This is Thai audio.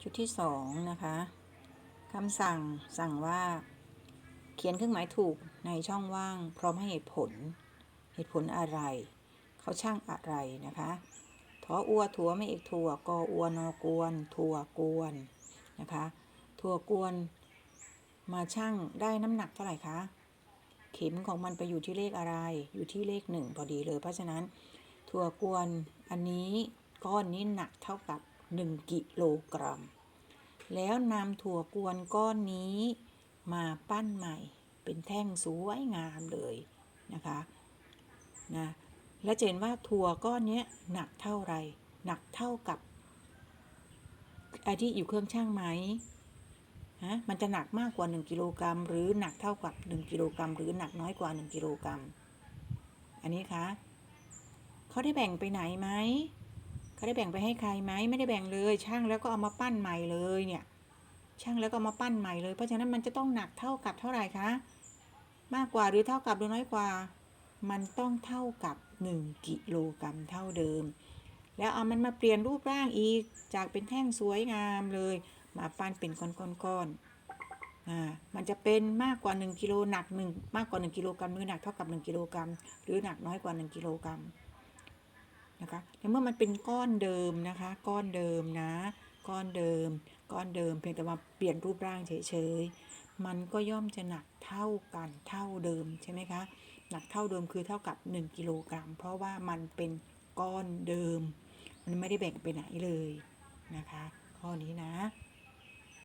ชุดที่สองนะคะคำสั่งสั่งว่า เขียนเครื่องหมายถูกในช่องว่าง พร้อมให้เหตุผล เหตุผลอะไร เขาช่างอะไรนะคะทออัวถั่วไม่เอกถั่วกออัวนอกวน ถั่วกวนนะคะถั่วกวนมาช่างได้น้ำหนักเท่าไหร่คะเข็มของมันไปอยู่ที่เลขอะไร อยู่ที่เลขหนึ่งพอดีเลย เพราะฉะนั้น ถั่วกวนอันนี้ก้อนนี้หนักเท่ากับ 1 กิโลกรัม แล้วนำถั่วกวนก้อนนี้มาปั้นใหม่เป็นแท่งสวยงามเลยนะคะนะและเห็นว่าถั่วก้อนเนี้ยหนักเท่าไร หนักเท่ากับไอที่อยู่เครื่องช่างไหมฮะมันจะหนักมากกว่า 1กิโลกรัมหรือหนักเท่ากับ 1กิโลกรัมหรือหนักน้อยกว่า 1กิโลกรัมอันนี้คะเขาได้แบ่งไปไหนไหม เขาได้แบ่งไปให้ใครไหมไม่ได้แบ่งเลยช่างแล้วก็เอามาปั้นใหม่เลยเนี่ยช่างแล้วก็เอามาปั้นใหม่เลย เพราะฉะนั้นมันจะต้องหนักเท่ากับเท่าไหร่คะมากกว่าหรือเท่ากับหรือน้อยกว่า มันต้องเท่ากับ 1 กิโลกรัมเท่าเดิม แล้วเอามันมาเปลี่ยนรูปร่างอีกจากเป็นแท่งสวยงามเลย มาปั้นเป็นก้อนๆอ่ามันจะเป็นมากกว่า 1 กิโลหนักหนึ่งมากกว่า 1 กิโลกรัมหรือหนักเท่ากับ 1 กิโลกรัมหรือหนักน้อยกว่า 1 กิโลกรัม นะคะในเมื่อมันเป็นก้อนเดิมนะคะ ก้อนเดิมนะ ก้อนเดิม ก้อนเดิม เพียงแต่ว่าเปลี่ยนรูปร่างเฉยๆ มันก็ย่อมจะหนักเท่ากันเท่าเดิมใช่ไหมคะ หนักเท่าเดิมคือเท่ากับ 1 กิโลกรัม เพราะว่ามันเป็นก้อนเดิม มันไม่ได้แบ่งไปไหนเลยนะคะ ข้อนี้นะ